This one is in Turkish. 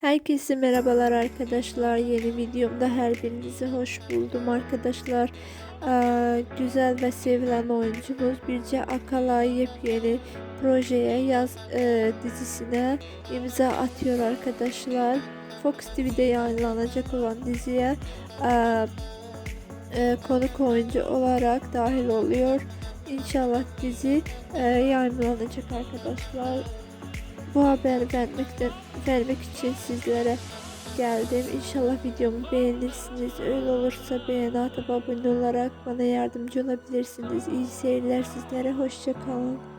Herkese merhabalar arkadaşlar. Yeni videomda her birinizi hoş buldum arkadaşlar. Ee, güzel ve sevilen oyuncumuz Birce Akalay yepyeni projeye yaz e, dizisine imza atıyor arkadaşlar. Fox TV'de yayınlanacak olan diziye e, e, konuk oyuncu olarak dahil oluyor. İnşallah dizi e, yayınlanacak arkadaşlar bu haber vermekten vermek için sizlere geldim. İnşallah videomu beğenirsiniz. Öyle olursa beğeni atıp abone olarak bana yardımcı olabilirsiniz. İyi seyirler sizlere. Hoşçakalın.